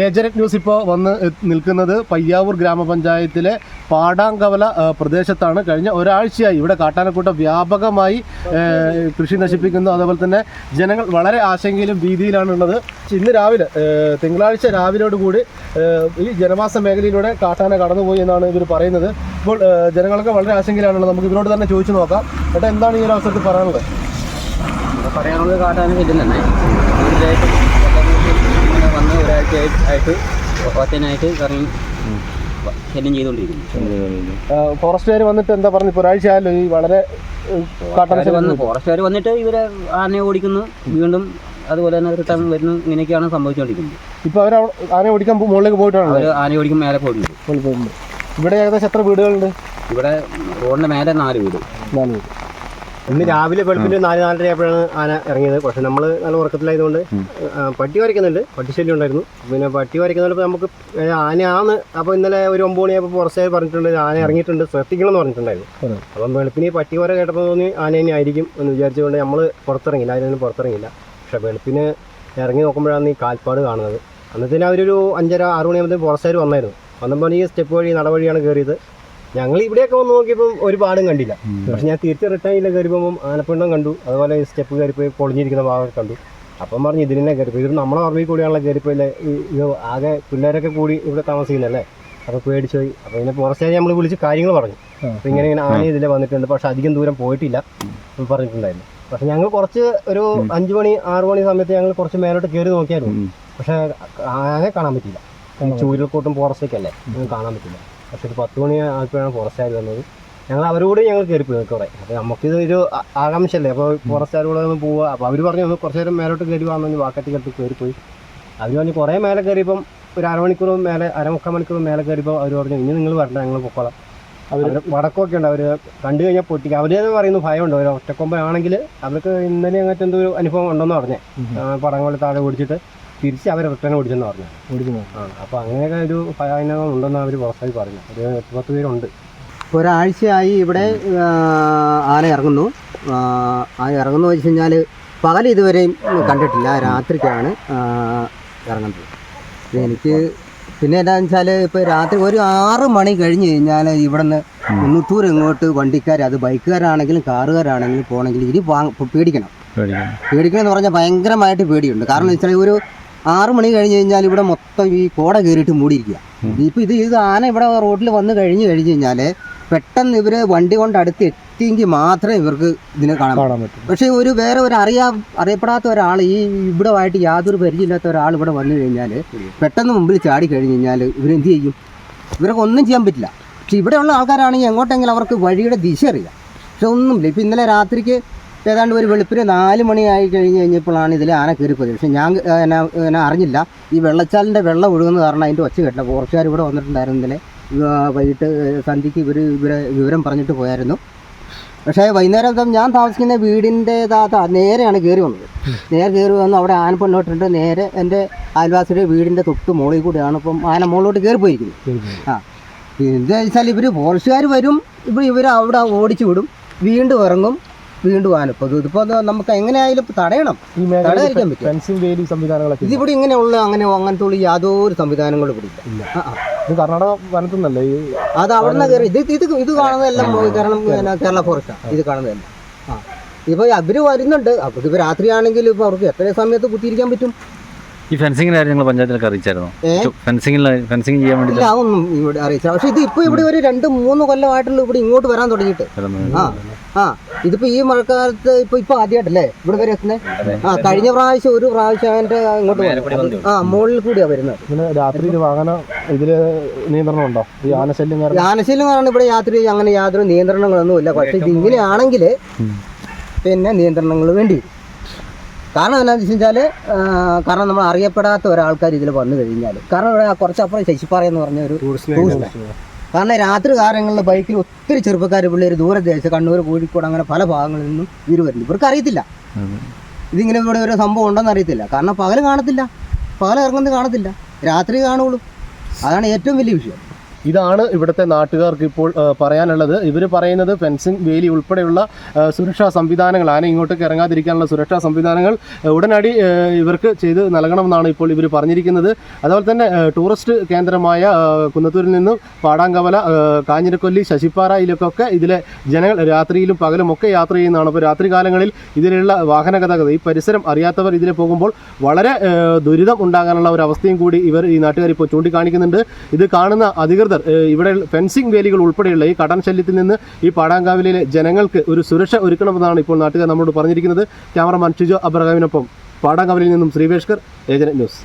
ഏജനറ്റ് news ഇപ്പോൾ വന്ന് നിൽക്കുന്നത് പയ്യാവൂർ ഗ്രാമപഞ്ചായത്തിലെ പാടാങ്കവല പ്രദേശത്താണ്. കഴിഞ്ഞ ഒരാഴ്ചയായി ഇവിടെ കാട്ടാനക്കൂട്ടം വ്യാപകമായി കൃഷി നശിപ്പിക്കുന്നു. അതുപോലെ തന്നെ ജനങ്ങൾ വളരെ ആശങ്കയിലും ഭീതിയിലാണുള്ളത്. ഇന്ന് രാവിലെ തിങ്കളാഴ്ച രാവിലെയോടുകൂടി ഈ ജനവാസ മേഖലയിലൂടെ കാട്ടാന കടന്നുപോയി എന്നാണ് ഇവർ പറയുന്നത്. ഇപ്പോൾ ജനങ്ങളൊക്കെ വളരെ ആശങ്കയിലാണുള്ളത്. നമുക്ക് ഇവരോട് തന്നെ ചോദിച്ചു നോക്കാം. ഏട്ടാ എന്താണ് ഈ ഒരു അവസരത്തിൽ പറയാനുള്ളത്? പറയാനുള്ളത് കാട്ടാനും ഇല്ല തന്നെ വന്ന് ഒരാഴ്ച ആയിട്ട് ഒറ്റനായിട്ട് കറങ്ങി ശല്യം ചെയ്തുകൊണ്ടിരിക്കുന്നു. ഫോറസ്റ്റുകാർ വന്നിട്ട് എന്താ പറഞ്ഞു? ഒരാഴ്ച ആയാലും ഈ വളരെ വന്ന് ഫോറസ്റ്റുകാർ വന്നിട്ട് ഇവരെ ആനയെ ഓടിക്കുന്നു. വീണ്ടും അതുപോലെ തന്നെ റിട്ടേൺ വരുന്നു. ഇങ്ങനെയൊക്കെയാണ് സംഭവിച്ചുകൊണ്ടിരിക്കുന്നത്. ഇപ്പൊ അവർ ആന ഓടിക്കാൻ പോ- മുകളിലേക്ക് പോയിട്ടാണ്? അവർ ആന ഓടിക്കും മേലെ പോയിട്ടുണ്ട്. ഇവിടെ ഏകദേശം എത്ര വീടുകളുണ്ട്? ഇവിടെ റോഡിന്റെ മേലെ നാല് വീട്. നാല് വീട്. ഇന്ന് രാവിലെ വെളുപ്പിന് നാല് നാലര ആയപ്പോഴാണ് ആന ഇറങ്ങിയത്. പക്ഷെ നമ്മൾ നല്ല ഉറക്കത്തിലായതുകൊണ്ട് പട്ടി വരയ്ക്കുന്നുണ്ട്. പട്ടിശല്യം ഉണ്ടായിരുന്നു. പിന്നെ പട്ടി വരയ്ക്കുന്നുണ്ട് നമുക്ക് ആന ആനയാണ് അപ്പോൾ ഇന്നലെ ഒരു ഒമ്പത് മണിയായപ്പോൾ പുറത്തേ പറഞ്ഞിട്ടുണ്ട് ആന ഇറങ്ങിയിട്ടുണ്ട് ശ്രദ്ധിക്കണം എന്ന് പറഞ്ഞിട്ടുണ്ടായിരുന്നു. അപ്പം വെളുപ്പിന് ഈ പട്ടി വര കേട്ടപ്പോൾ തോന്നി ആന തന്നെ ആയിരിക്കും എന്ന് വിചാരിച്ചുകൊണ്ട് നമ്മൾ പുറത്തിറങ്ങില്ല അതിനൊന്നും പുറത്തിറങ്ങില്ല പക്ഷെ വെളുപ്പിന് ഇറങ്ങി നോക്കുമ്പോഴാണ് ഈ കാൽപ്പാട് കാണുന്നത്. അന്നത്തേന് അവരൊരു അഞ്ചര ആറ് മണിയാകുമ്പോഴത്തേക്കും പുറത്തേര് വന്നായിരുന്നു. വന്നപ്പോൾ ഈ സ്റ്റെപ്പ് വഴി നടവഴിയാണ് കയറിയത്. ഞങ്ങൾ ഇവിടെയൊക്കെ വന്ന് നോക്കിയപ്പോൾ ഒരു പാടും കണ്ടില്ല. പക്ഷെ ഞാൻ തിരിച്ച് റിട്ടേണിൽ കയറിയപ്പോൾ ആനപ്പിണ്ടം കണ്ടു. അതുപോലെ സ്റ്റെപ്പ് കയറിപ്പോയി പൊളിഞ്ഞിരിക്കുന്ന ഭാഗം കണ്ടു. അപ്പം പറഞ്ഞു ഇതിനെ കയറിപ്പോയി. ഇത് നമ്മളെ പറമ്പിൽ കൂടിയാണല്ലോ കയറിപ്പോയില്ലേ? ഇത് ആകെ പിള്ളേരൊക്കെ കൂടി ഇവിടെ താമസിക്കുന്നല്ലേ അപ്പോൾ പേടിച്ചു പോയി. അപ്പോൾ ഇതിനെ പുറത്തേക്ക് നമ്മൾ വിളിച്ച് കാര്യങ്ങൾ പറഞ്ഞു. അപ്പോൾ ഇങ്ങനെ ഇങ്ങനെ ആന ഇതിലെ വന്നിട്ടുണ്ട്. പക്ഷെ അധികം ദൂരം പോയിട്ടില്ല പറഞ്ഞിട്ടുണ്ടായിരുന്നു. പക്ഷെ ഞങ്ങൾ കുറച്ച് ഒരു അഞ്ച് മണി ആറ് മണി സമയത്ത് ഞങ്ങൾ കുറച്ച് മേലോട്ട് കയറി നോക്കിയായിരുന്നു. പക്ഷെ ആകെ കാണാൻ പറ്റില്ല ചൂരൽക്കോട്ടും ഫോറസ്റ്റൊക്കെ അല്ലേ? കാണാൻ പറ്റില്ല പക്ഷെ ഒരു പത്ത് മണി ആയപ്പോഴാണ് ഫോറസ്റ്റുകാർ വന്നത്. ഞങ്ങൾ അവരോട് ഞങ്ങൾ കയറിപ്പോയി കുറേ അപ്പോൾ നമുക്കിത് ഒരു ആകാംക്ഷയല്ലേ? അപ്പോൾ ഫോറസ്റ്റ് കൂടെ ഒന്ന് പോവുക. അപ്പോൾ അവർ പറഞ്ഞു ഒന്ന് കുറച്ച് നേരം മേലോട്ട് കയറി വന്നു വാക്കത്തി കെട്ടി കയറിപ്പോയി അവർ പറഞ്ഞു കുറേ മേലെ കയറിയപ്പം ഒരു അരമണിക്കൂർ മേലെ അരമുക്കാൽ മണിക്കൂർ മേലെ കയറിയപ്പോൾ അവർ പറഞ്ഞു ഇനി നിങ്ങൾ വരണ്ട ഞങ്ങൾ പൊക്കോളാം. അവർ വടക്കൊക്കെ ഉണ്ട്. അവർ കണ്ടു കഴിഞ്ഞാൽ പൊട്ടിക്കുക അവർ തന്നെ പറയുന്നു ഭയമുണ്ട്. ഒരു ഒറ്റക്കൊമ്പനാണെങ്കിൽ അവർക്ക് ഇന്നലെ അങ്ങനത്തെ എന്തോ ഒരു അനുഭവം ഉണ്ടെന്ന് പറഞ്ഞേ പടങ്ങളിൽ താഴെ ഓടിച്ചിട്ട്. തിരിച്ച് അവർ റിട്ടേൺ ഓടിച്ചെന്ന് പറഞ്ഞു ഓടിക്കുന്നു ആ അപ്പോൾ അങ്ങനെയൊക്കെ ഒരു ഭയാനകം ഉണ്ടെന്ന് അവർ പുറത്തായി പറഞ്ഞു ഒരു എട്ട് പത്ത് പേരുണ്ട് ഒരാഴ്ചയായി ഇവിടെ ആന ഇറങ്ങുന്നു. ആ, ആ ഇറങ്ങുന്നു വെച്ച് കഴിഞ്ഞാൽ പകൽ ഇതുവരെയും കണ്ടിട്ടില്ല. രാത്രിക്കാണ് ഇറങ്ങുന്നത്. എനിക്ക് പിന്നെ എന്താണെന്ന് വെച്ചാൽ ഇപ്പോൾ രാത്രി ഒരു ആറ് മണി കഴിഞ്ഞ് കഴിഞ്ഞാൽ ഇവിടെ നിന്ന് മുന്നൂറ്റൂർ ഇങ്ങോട്ട് വണ്ടിക്കാർ അത് ബൈക്കുകാരാണെങ്കിലും കാറുകാരാണെങ്കിലും പോകണമെങ്കിൽ ഇനി വാങ്ങ പേടിക്കണം. പേടിക്കണം. എന്ന് പറഞ്ഞാൽ ഭയങ്കരമായിട്ട് പേടിയുണ്ട്. കാരണം എന്ന് വെച്ചാൽ ഒരു ആറ് മണി കഴിഞ്ഞ് കഴിഞ്ഞാൽ ഇവിടെ മൊത്തം ഈ കോട കയറിയിട്ട് മൂടിയിരിക്കുക. ഇപ്പം ഇത് ഇത് ആന ഇവിടെ റോഡിൽ വന്ന് കഴിഞ്ഞ് കഴിഞ്ഞ് കഴിഞ്ഞാൽ പെട്ടെന്ന് ഇവർ വണ്ടി കൊണ്ട് അടുത്ത് എത്തിയെങ്കിൽ മാത്രമേ ഇവർക്ക് ഇതിനെ കാണാൻ പറ്റൂ. പറ്റും. പക്ഷേ ഒരു വേറെ ഒരു അറിയാ അറിയപ്പെടാത്ത ഒരാൾ ഈ ഇവിടെ ആയിട്ട് യാതൊരു പരിചയമില്ലാത്ത ഒരാൾ ഇവിടെ വന്നു കഴിഞ്ഞാൽ പെട്ടെന്ന് മുമ്പിൽ ചാടി കഴിഞ്ഞ് കഴിഞ്ഞാൽ ഇവരെന്ത് ചെയ്യും? ഇവർക്ക് ഒന്നും ചെയ്യാൻ പറ്റില്ല. പക്ഷെ ഇവിടെയുള്ള ആൾക്കാരാണെങ്കിൽ എങ്ങോട്ടെങ്കിലും അവർക്ക് വഴിയുടെ ദിശ അറിയാം. പക്ഷെ ഒന്നുമില്ല ഇപ്പം ഇന്നലെ രാത്രിക്ക് ഏതാണ്ട് ഒരു വെളുപ്പിന് നാല് മണിയായി കഴിഞ്ഞ് കഴിഞ്ഞപ്പോഴാണ് ഇതിൽ ആന കയറിപ്പോയത് പക്ഷെ ഞാൻ എന്നെ അറിഞ്ഞില്ല. ഈ വെള്ളച്ചാലിന്റെ വെള്ളം ഒഴുകുന്ന കാരണം അതിന്റെ ഒച്ച കേട്ടില്ല. കുറച്ചുകാർ ഇവിടെ വന്നിട്ടുണ്ടായിരുന്നു ഇന്നലെ ആ, വൈകിട്ട് സന്ധ്യയ്ക്ക് ഇവർ ഇവരെ വിവരം പറഞ്ഞിട്ട് പോയായിരുന്നു. പക്ഷേ വൈകുന്നേരം ഞാൻ താമസിക്കുന്ന വീടിന്റെ താത്ത നേരെയാണ് കയറി വന്നത്. നേരെ കയറി വന്ന് അവിടെ ആന പെണ്ണോട്ടുണ്ട് നേരെ എന്റെ അയൽവാസിയുടെ വീടിന്റെ തൊട്ട് മുകളിൽ കൂടെയാണ് ഇപ്പം ആന മുകളിലോട്ട് കയറി പോയിരിക്കുന്നത് ആ. എന്താ വെച്ചാൽ ഇവർ ഫോറസ്റ്റുകാർ വരും. ഇപ്പം ഇവർ അവിടെ ഓടിച്ചു വിടും. വീണ്ടും ഇറങ്ങും. വീണ്ടും ആന ഇതിപ്പോ ഇതിപ്പോൾ നമുക്ക് എങ്ങനെയായാലും ഇപ്പൊ തടയണം. തടയാതിരിക്കാൻ പറ്റും ഫെൻസിങ് വേലി സംവിധാനങ്ങളൊക്കെ. ഇതിവിടെ ഇങ്ങനെയുള്ള അങ്ങനെ അങ്ങനത്തെ ഉള്ള യാതൊരു സംവിധാനങ്ങളും ഇവിടെ ഇല്ല. കർണാടക വനത്തുനിന്നല്ലേ അത് അവിടെ നിന്ന് കയറി ഇത് ഇത് ഇത് കാണുന്നതെല്ലാം കാരണം കേരള ഫോറസ്റ്റാണ് ഇത് കാണുന്നതെല്ലാം. ആ. ഇപ്പോൾ അവർ വരുന്നുണ്ട്. അപ്പോൾ ഇപ്പോൾ രാത്രിയാണെങ്കിൽ ഇപ്പൊ അവർക്ക് എത്ര സമയത്ത് കുത്തിയിരിക്കാൻ പറ്റും? ഈ ഫെൻസിങ്ങിന്റെ കാര്യം നിങ്ങൾ പഞ്ചായത്തിലൊക്കെ അറിയിച്ചായിരുന്നോ? ഫെൻസിങ്ങിൽ ഫെൻസിങ് ചെയ്യാൻ വേണ്ടി ഇവിടെ അറിയിച്ചില്ല. പക്ഷേ ഇത് ഇപ്പൊ ഇവിടെ ഒരു രണ്ട് മൂന്ന് കൊല്ലമായിട്ടുള്ള ഇവിടെ ഇങ്ങോട്ട് വരാൻ തുടങ്ങിയിട്ട്. ആ. ആ ഇതിപ്പോ ഈ മഴക്കാലത്ത് ഇപ്പൊ ഇപ്പൊ ആദ്യമായിട്ടല്ലേ ഇവിടെ വരെ എത്തുന്നത് ആ കഴിഞ്ഞ പ്രാവശ്യം ഒരു പ്രാവശ്യം അവന്റെ ഇങ്ങോട്ട് വന്നു. ആ മുകളിൽ കൂടിയാ വരുന്നത്. ഇങ്ങനെ രാത്രി വാഹന ഇതിൽ നിയന്ത്രണം ഉണ്ടോ? ഈ ആനശല്യം കാരണം? യാനശീലം കാരണം ഇവിടെ യാത്ര അങ്ങനെ യാതൊരു നിയന്ത്രണങ്ങളൊന്നും ഇല്ല. പക്ഷെ ഇത് ഇങ്ങനെയാണെങ്കിൽ പിന്നെ നിയന്ത്രണങ്ങൾ വേണ്ടി വരും. കാരണം എന്താണെന്ന് വെച്ച് കഴിഞ്ഞാൽ കാരണം നമ്മൾ അറിയപ്പെടാത്ത ഒരാൾക്കാർ ഇതിൽ വന്നു കഴിഞ്ഞാൽ കാരണം ഇവിടെ കുറച്ചപ്പുറം ശശിപ്പാറ എന്ന് പറഞ്ഞ ഒരു ടൂറിസ്റ്റ്. കാരണം രാത്രി കാലങ്ങളിൽ ബൈക്കിൽ ഒത്തിരി ചെറുപ്പക്കാർ പിള്ളേർ ദൂരദേശം കണ്ണൂർ കോഴിക്കോട് അങ്ങനെ പല ഭാഗങ്ങളിൽ നിന്നും ഇവർ വരുന്നു. ഇവർക്ക് അറിയത്തില്ല. ഇതിങ്ങനെ ഇവിടെ ഒരു സംഭവം ഉണ്ടെന്ന് അറിയത്തില്ല. കാരണം പകൽ കാണത്തില്ല. പകൽ ഇറങ്ങുന്നത് കാണത്തില്ല. രാത്രി കാണുള്ളൂ. അതാണ് ഏറ്റവും വലിയ വിഷയം. ഇതാണ് ഇവിടുത്തെ നാട്ടുകാർക്ക് ഇപ്പോൾ പറയാനുള്ളത്. ഇവർ പറയുന്നത് ഫെൻസിങ് വേലി ഉൾപ്പെടെയുള്ള സുരക്ഷാ സംവിധാനങ്ങൾ ആന ഇങ്ങോട്ടേക്ക് ഇറങ്ങാതിരിക്കാനുള്ള സുരക്ഷാ സംവിധാനങ്ങൾ ഉടനടി ഇവർക്ക് ചെയ്ത് നൽകണമെന്നാണ് ഇപ്പോൾ ഇവർ പറഞ്ഞിരിക്കുന്നത്. അതുപോലെ തന്നെ ടൂറിസ്റ്റ് കേന്ദ്രമായ കുന്നത്തൂരിൽ നിന്നും പാടാങ്കവല കാഞ്ഞിരക്കൊല്ലി ശശിപ്പാറയിലൊക്കെ ഇതിലെ ജനങ്ങൾ രാത്രിയിലും പകലും ഒക്കെ യാത്ര ചെയ്യുന്നതാണ്. അപ്പോൾ രാത്രി കാലങ്ങളിൽ ഇതിലുള്ള വാഹന ഗതാഗതം ഈ പരിസരം അറിയാത്തവർ ഇതിൽ പോകുമ്പോൾ വളരെ ദുരിതം ഉണ്ടാകാനുള്ള ഒരു അവസ്ഥയും കൂടി ഇവർ ഈ നാട്ടുകാർ ഇപ്പോൾ ചൂണ്ടിക്കാണിക്കുന്നുണ്ട്. ഇത് കാണുന്ന അധികൃതർ ഏ, ഇവിടെ ഫെൻസിംഗ് വേലികൾ ഉൾപ്പെടെയുള്ള ഈ കടൻ ശല്യത്തിൽ നിന്ന് ഈ പാടാങ്കാവിലെ ജനങ്ങൾക്ക് ഒരു സുരക്ഷ ഒരുക്കണമെന്നാണ് ഇപ്പോൾ നാട്ടുകാർ നമ്മളോട് പറഞ്ഞിരിക്കുന്നത്. ക്യാമറമാൻ ഷിജോ അബ്രഹാമിനൊപ്പം പാടാങ്കാവിലിൽ നിന്നും ശ്രീവേഷ്കർ ഏജന്റ് ന്യൂസ്.